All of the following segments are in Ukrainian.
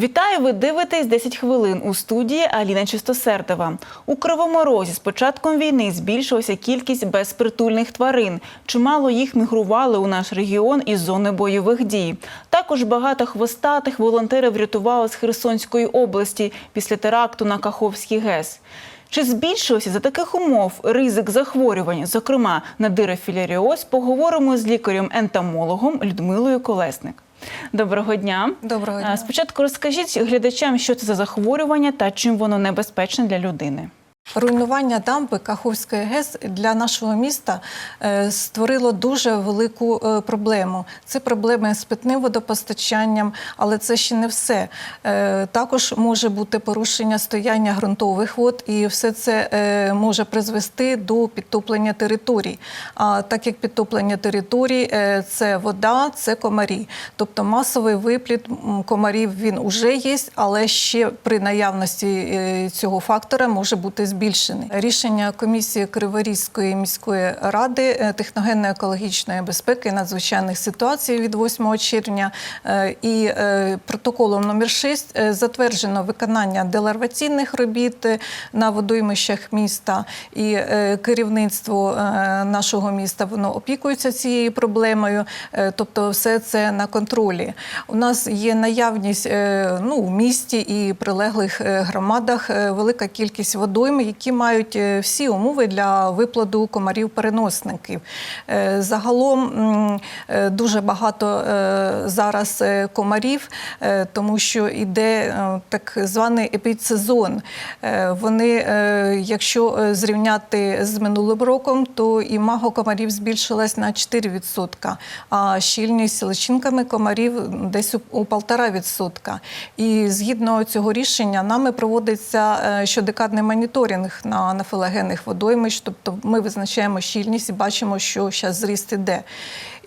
Вітаю! Ви дивитесь 10 хвилин у студії Аліна Чистосердова. У Кривому Розі з початком війни збільшилася кількість безпритульних тварин. Чимало їх мігрували у наш регіон із зони бойових дій. Також багато хвостатих волонтери врятували з Херсонської області після теракту на Каховський ГЕС. Чи збільшився за таких умов ризик захворювань, зокрема на дирофіляріоз, поговоримо з лікарем-ентомологом Людмилою Колесник. Доброго дня. Доброго дня. Спочатку розкажіть глядачам, що це за захворювання та чим воно небезпечне для людини. Руйнування дамби Каховської ГЕС для нашого міста е, створило дуже велику е, проблему. Це проблеми з питним водопостачанням, але це ще не все. Е, Також може бути порушення стояння ґрунтових вод, і все це може призвести до підтоплення територій. А так як підтоплення територій це вода, це комарі. Тобто масовий випліт комарів він уже є, але ще при наявності цього фактора може бути збільшений. Рішення комісії Криворізької міської ради е, техногенно-екологічної безпеки надзвичайних ситуацій від 8 червня е, і е, протоколом номер 6 е, затверджено виконання деларваційних робіт на водоймищах міста і керівництво нашого міста воно опікується цією проблемою, тобто все це на контролі. У нас є наявність ну, у місті і прилеглих громадах велика кількість водойм, які мають е, всі умови для виплоду комарів-переносників. Е, Загалом е, дуже багато зараз комарів, тому що йде так званий епідсезон. Вони, якщо зрівняти з минулим роком, то і маго комарів збільшилась на 4%, а щільність личинками комарів десь у- у 1,5%. І згідно цього рішення нами проводиться щодекадний моніторинг на анафилогенних водоймищ, тобто ми визначаємо щільність і бачимо, що зараз зріст іде.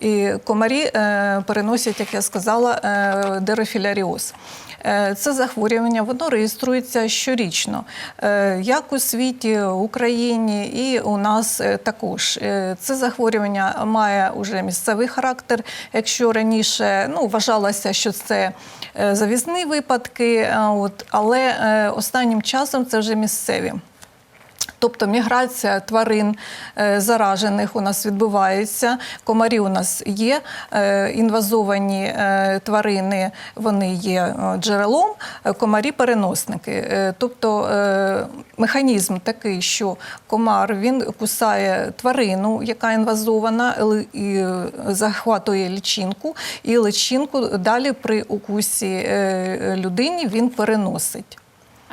І комарі е, переносять, як я сказала, е, дерофіляріоз. Е, Це захворювання, воно реєструється щорічно, як у світі, в Україні і у нас також. Це захворювання має уже місцевий характер. Якщо раніше ну, вважалося, що це завізні випадки, от, але останнім часом це вже місцеві. Тобто міграція тварин е, заражених у нас відбувається. Комарі у нас є, е, інвазовані е, тварини вони є джерелом, комарі переносники. Е, Тобто механізм такий, що комар він кусає тварину, яка інвазована, і захватує личинку, і личинку далі при укусі людині він переносить.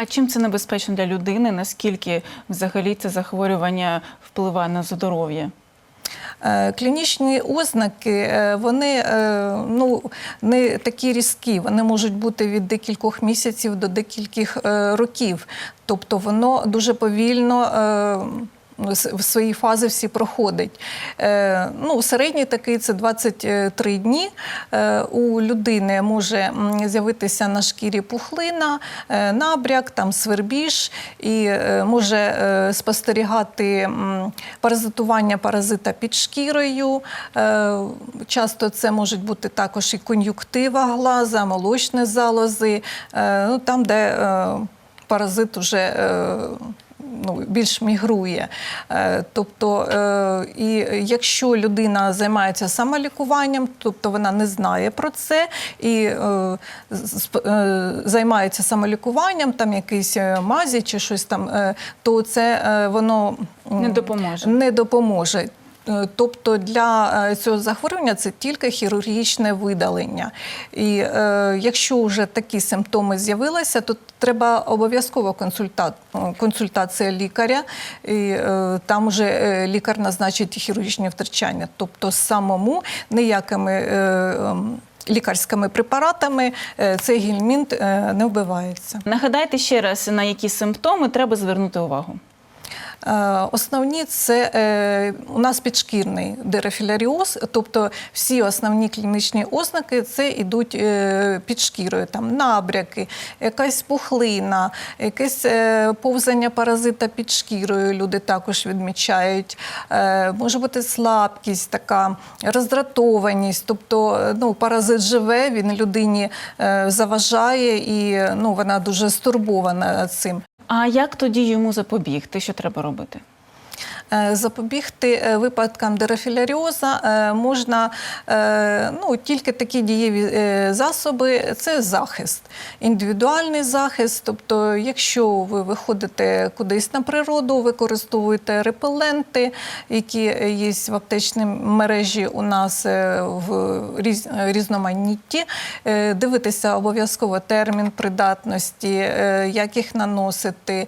А чим це небезпечно для людини? Наскільки взагалі це захворювання впливає на здоров'я? Е, Клінічні ознаки е, вони е, ну, не такі різкі, вони можуть бути від декількох місяців до декількох років. Тобто воно дуже повільно. В свої фази всі проходить. Е, ну, середній такий це 23 дні. Е, у людини може з'явитися на шкірі пухлина, е, набряк, там свербіж, і може спостерігати паразитування паразита під шкірою. Часто це можуть бути також і кон'юктива глаза, молочні залози, ну, там, де паразит уже е, ну, більш мігрує. Е, Тобто, е, і якщо людина займається самолікуванням, тобто вона не знає про це і е, займається самолікуванням, там якісь мазі чи щось там, то це воно Не допоможе. Не допоможе. Е, Тобто для е, цього захворювання це тільки хірургічне видалення. І е, якщо вже такі симптоми з'явилися, то треба обов'язково консульта... е, консультація лікаря, і е, там вже лікар назначить хірургічне втручання. Тобто самому ніякими е, ем, лікарськими препаратами цей гельмінт не вбивається. Нагадайте ще раз, на які симптоми треба звернути увагу. Е, Основні це е, у нас підшкірний дерефіляріоз, тобто всі основні клінічні ознаки це йдуть е, під шкірою, там набряки, якась пухлина, якесь повзання паразита під шкірою. Люди також відмічають. Може бути слабкість, така роздратованість, тобто ну, паразит живе, він людині заважає і ну, вона дуже стурбована цим. А як тоді йому запобігти? Що треба робити? Е, Запобігти е, випадкам дерефіляріоза е, можна ну, тільки такі дієві засоби це захист, індивідуальний захист. Тобто, якщо ви виходите кудись на природу, використовуєте репеленти, які є в аптечній мережі у нас в різ- різноманітті, дивитися обов'язково термін придатності, як їх наносити.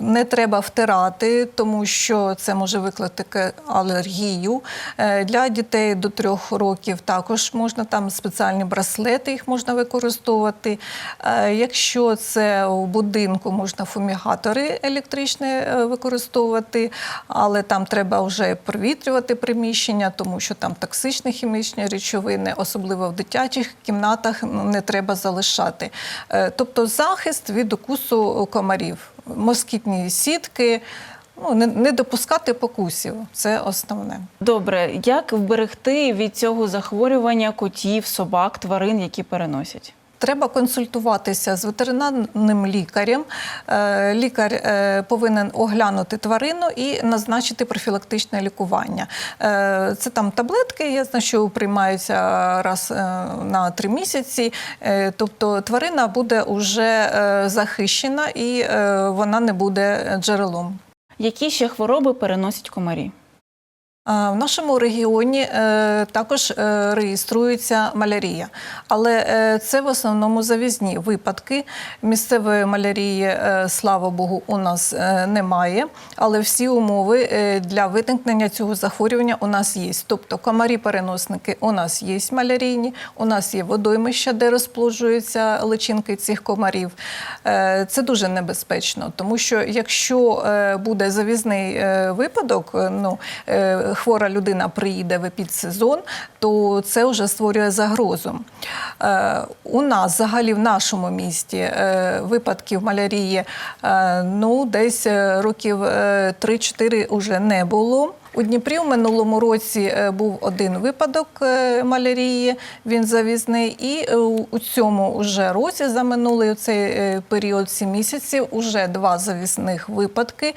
Не треба втирати, тому що це може викликати алергію. Е, Для дітей до трьох років також можна там спеціальні браслети, їх можна використовувати. Е, Якщо це у будинку, можна фумігатори електричні е, використовувати, але там треба вже провітрювати приміщення, тому що там токсичні хімічні речовини, особливо в дитячих кімнатах, не треба залишати. Тобто захист від укусу комарів, москітні сітки. Ну, не, не допускати покусів це основне. Добре, як вберегти від цього захворювання котів, собак, тварин, які переносять? Треба консультуватися з ветеринарним лікарем. Е, Лікар е, повинен оглянути тварину і назначити профілактичне лікування. Е, Це там таблетки, я знаю, що приймаються раз на три місяці. Тобто тварина буде вже захищена і вона не буде джерелом. Які ще хвороби переносять комарі? В нашому регіоні е, також е, реєструється малярія, але е, це в основному завізні випадки. Місцевої малярії, слава Богу, у нас немає, але всі умови для виникнення цього захворювання у нас є. Тобто комарі-переносники у нас є малярійні, у нас є водоймища, де розплоджуються личинки цих комарів. Це дуже небезпечно, тому що якщо буде завізний випадок, ну хвора людина приїде в епідсезон, то це вже створює загрозу. Е, У нас взагалі в нашому місті е, випадків малярії е, ну, десь років е, 3-4 вже не було. У Дніпрі в минулому році е, був один випадок е, малярії, він завізний, і е, у цьому вже році за минулий цей період 7 місяців уже два завісних випадки.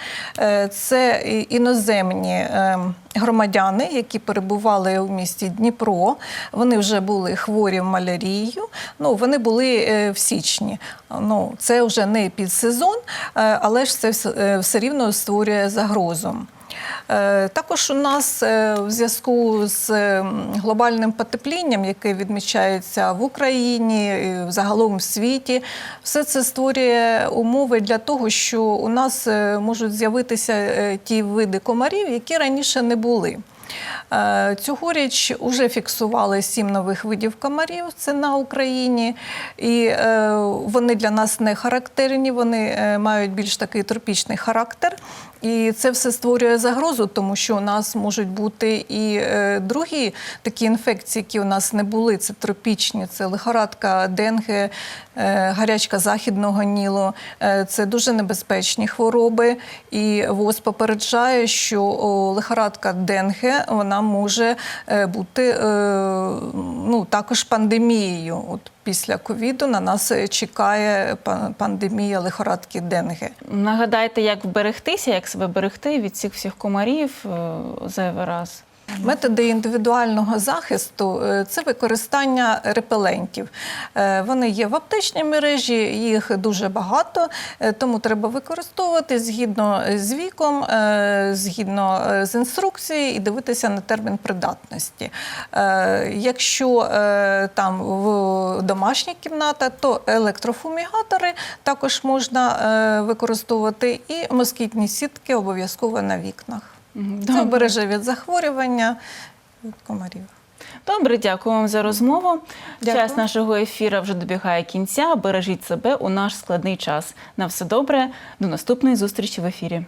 Це іноземні громадяни, які перебували у місті Дніпро. Вони вже були хворі малярією. Ну, вони були в січні. Ну, це вже не підсезон, але ж це все рівно створює загрозу. Е, Також у нас е, в зв'язку з глобальним потеплінням, яке відмічається в Україні і загалом в світі, все це створює умови для того, що у нас е, можуть з'явитися ті види комарів, які раніше не були. Цьогоріч вже фіксували сім нових видів комарів. Це на Україні, і вони для нас не характерні. Вони мають більш такий тропічний характер. І це все створює загрозу, тому що у нас можуть бути і е, другі такі інфекції, які у нас не були. Це тропічні, це лихорадка, денге, е, гарячка західного нілу. Е, це дуже небезпечні хвороби. І ВОЗ попереджає, що лихорадка денге вона може бути ну, також пандемією. От після ковіду на нас е, чекає па- пандемія лихорадки денге. Нагадайте, як вберегтися, як себе берегти від цих всіх комарів е, зайвий раз. Методи індивідуального захисту е, це використання репелентів. Е, Вони є в аптечній мережі, їх дуже багато, е, тому треба використовувати згідно з віком, згідно з інструкцією і дивитися на термін придатності. Якщо там в домашня кімната, то електрофумігатори також можна використовувати, і москітні сітки обов'язково на вікнах. Це береже від захворювання від комарів. Добре, дякую вам за розмову. Дякую. Час нашого ефіру вже добігає кінця. Бережіть себе у наш складний час. На все добре. До наступної зустрічі в ефірі.